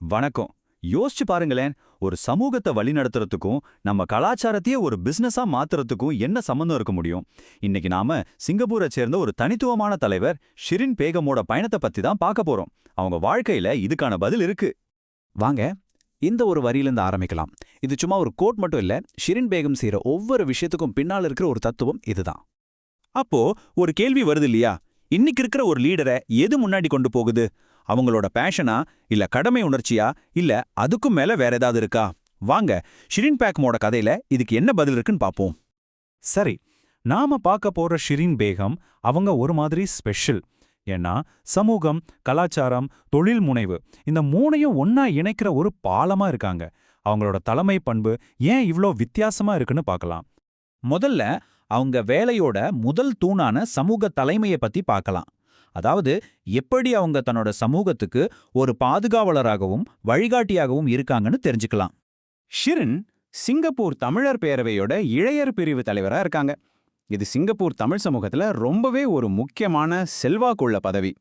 வணக்கம். யோசிச்சு பாருங்களேன் ஒரு சமூகத்தை வழிநடத்துறதுக்கும் நம்ம கலாச்சாரத்தையே ஒரு பிசினஸா மாத்துறதுக்கும் என்ன சம்பந்தம் இருக்க முடியும்? இன்னைக்கு நாம சிங்கப்பூரை சேர்ந்த ஒரு தனித்துவமான தலைவர் ஷிரின் பேகமோட பயணத்தை பத்தி தான் பார்க்க போறோம். அவங்க வாழ்க்கையில இதுக்கான பதில் இருக்கு. வாங்க இந்த ஒரு வரியிலிருந்து ஆரம்பிக்கலாம். இது சும்மா ஒரு கோட் மட்டும் இல்ல ஷிரின் பேகம் செய்யற ஒவ்வொரு விஷயத்துக்கும் பின்னால் இருக்கிற ஒரு தத்துவம் இதுதான். அப்போ ஒரு கேள்வி வருது இல்லையா? இன்னைக்கு இருக்கிற ஒரு லீடரை எது முன்னாடி கொண்டு போகுது? அவங்களோட பேஷனா இல்ல கடமை உணர்ச்சியா இல்ல அதுக்கும் மேல வேற ஏதாவது இருக்கா? வாங்க ஷிரின் பேக்மோட கதையில இதுக்கு என்ன பதில் இருக்குன்னு பாப்போம். சரி நாம பார்க்க போற ஷிரின் பேகம் அவங்க ஒரு மாதிரி ஸ்பெஷல் ஏன்னா சமூகம் கலாச்சாரம் தொழில் முனைவு இந்த மூணையும் ஒன்னா இணைக்கிற ஒரு பாலமா இருக்காங்க. அவங்களோட தலைமை பண்பு ஏன் இவ்ளோ வித்தியாசமா இருக்குன்னு பார்க்கலாம் முதல்ல அவங்க வேலையோட முதல் தூணான சமூக தலைமையை பத்தி பார்க்கலாம் அதாவது எப்படி அவங்க தன்னோட சமூகத்துக்கு ஒரு பாதுகாவலராகவும் வழிகாட்டியாகவும் இருக்காங்கன்னு தெரிஞ்சுக்கலாம். ஷிரின் சிங்கப்பூர் தமிழர் பேரவையோட இளையர் பிரிவு தலைவரா இருக்காங்க. இது சிங்கப்பூர் தமிழ் சமூகத்துல ரொம்பவே ஒரு முக்கியமான செல்வாக்குள்ள பதவி.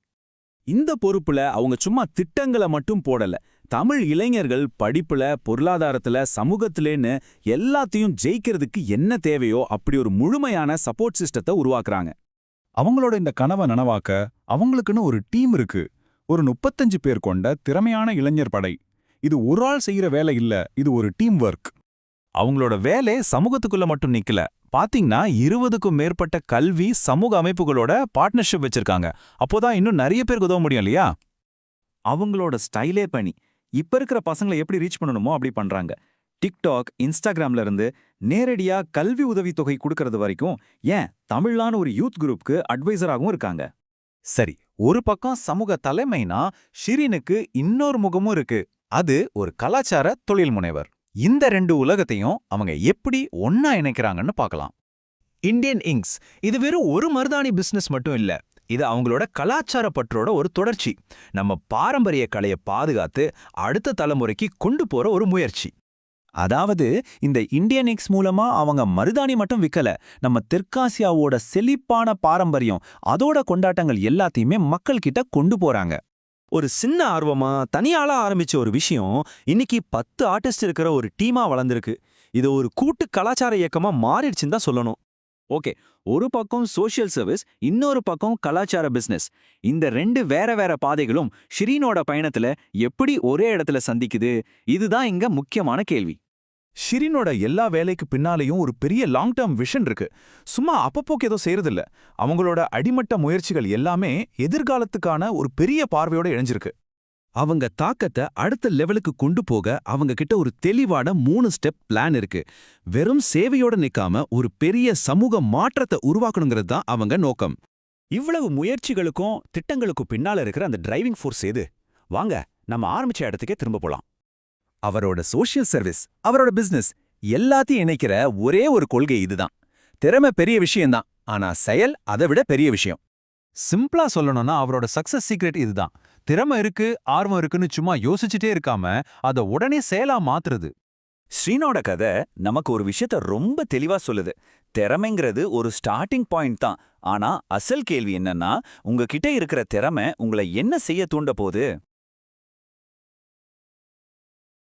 இந்த பொறுப்புல அவங்க சும்மா திட்டங்களை மட்டும் போடல. தமிழ் இளைஞர்கள் படிப்புல பொருளாதாரத்துல சமூகத்திலேன்னு எல்லாத்தையும் ஜெயிக்கிறதுக்கு என்ன தேவையோ அப்படி ஒரு முழுமையான சப்போர்ட் சிஸ்டத்தை உருவாக்குறாங்க. அவங்களோட இந்த கனவை நனவாக்க அவங்களுக்குன்னு ஒரு டீம் இருக்கு. ஒரு முப்பத்தஞ்சு பேர் கொண்ட திறமையான இளைஞர் படை. இது ஒரு ஆள் செய்யற வேலை இல்ல இது ஒரு டீம் ஒர்க். அவங்களோட வேலை சமூகத்துக்குள்ள மட்டும் நிக்கல. பாத்தீங்கன்னா இருபதுக்கும் மேற்பட்ட கல்வி சமூக அமைப்புகளோட பார்ட்னர்ஷிப் வச்சிருக்காங்க. அப்போதான் இன்னும் நிறைய பேருக்கு உதவ முடியும் இல்லையா? அவங்களோட ஸ்டைலே பணி. இப்ப இருக்கிற பசங்களை எப்படி ரீச் பண்ணணுமோ அப்படி பண்றாங்க. டிக்டாக் இன்ஸ்டாகிராம்ல இருந்து நேரடியா கல்வி உதவித்தொகை கொடுக்கறது வரைக்கும் ஏன் தமிழ்லான ஒரு யூத் குரூப்க்கு அட்வைசராகவும் இருக்காங்க. சரி ஒரு பக்கம் சமூக தலைமைனா ஷிரினுக்கு இன்னொரு முகமும் இருக்கு. அது ஒரு கலாச்சார தொழில் முனைவர். இந்த ரெண்டு உலகத்தையும் அவங்க எப்படி ஒன்னா இணைக்கிறாங்கன்னு பார்க்கலாம். இந்தியன் இங்க்ஸ் இது வெறும் ஒரு மருதாணி பிசினஸ் மட்டும் இல்ல. இது அவங்களோட கலாச்சார பற்றோட ஒரு தொடர்ச்சி. நம்ம பாரம்பரிய கலையை பாதுகாத்து அடுத்த தலைமுறைக்கு கொண்டு போற ஒரு முயற்சி. அதாவது இந்த இந்தியன் எக்ஸ் மூலமா அவங்க மருதாணி மட்டும் விக்கல நம்ம தெற்காசியாவோட செழிப்பான பாரம்பரியம் அதோட கொண்டாட்டங்கள் எல்லாத்தையுமே மக்கள் கிட்ட கொண்டு போறாங்க. ஒரு சின்ன ஆர்வமா தனியால ஆரம்பிச்ச ஒரு விஷயம் இன்னைக்கு பத்து ஆர்டிஸ்ட் இருக்கிற ஒரு டீமா வளர்ந்திருக்கு. இது ஒரு கூட்டு கலாச்சார இயக்கமா மாறிடுச்சுன்னு தான் சொல்லணும். ஓகே ஒரு பக்கம் சோஷியல் சர்வீஸ் இன்னொரு பக்கம் கலாச்சார பிசினஸ். இந்த ரெண்டு வேற வேற பாதைகளும் ஷிரீனோட பயணத்துல எப்படி ஒரே இடத்துல சந்திக்குது? இதுதான் இங்க முக்கியமான கேள்வி. ஷிரினோட எல்லா வேலைக்கு பின்னாலேயும் ஒரு பெரிய லாங் டேர்ம் விஷன் இருக்கு. சும்மா அப்பப்போக்கு ஏதோ செய்யறதில்ல அவங்களோட அடிமட்ட முயற்சிகள் எல்லாமே எதிர்காலத்துக்கான ஒரு பெரிய பார்வையோட இணைஞ்சிருக்கு. அவங்க தாக்கத்தை அடுத்த லெவலுக்கு கொண்டு போக அவங்க கிட்ட ஒரு தெளிவான மூணு ஸ்டெப் பிளான் இருக்கு. வெறும் சேவையோட நிக்காம ஒரு பெரிய சமூக மாற்றத்தை உருவாக்கணுங்கிறது தான் அவங்க நோக்கம். இவ்வளவு முயற்சிகளுக்கும் திட்டங்களுக்கும் பின்னால இருக்கிற அந்த டிரைவிங் ஃபோர்ஸ் எது? வாங்க நம்ம ஆரம்பிச்ச இடத்துக்கே திரும்ப போலாம். அவரோட சோஷியல் சர்வீஸ் அவரோட பிசினஸ் எல்லாத்தையும் இணைக்கிற ஒரே ஒரு கொள்கை இதுதான். திறமை பெரிய விஷயம்தான் ஆனா செயல் அதை விட பெரிய விஷயம். சிம்பிளா சொல்லணும்னா அவரோட சக்சஸ் சீக்ரெட் இதுதான். திறமை இருக்கு ஆர்வம் இருக்குன்னு சும்மா யோசிச்சுட்டே இருக்காம அத உடனே செயலா மாத்துறது. ஸ்ரீனோட கதை நமக்கு ஒரு விஷயத்த ரொம்ப தெளிவா சொல்லுது. திறமைங்கிறது ஒரு ஸ்டார்டிங் பாயிண்ட் தான். ஆனா அசல் கேள்வி என்னன்னா உங்ககிட்ட இருக்கிற திறமை உங்களை என்ன செய்ய தூண்ட போகுது?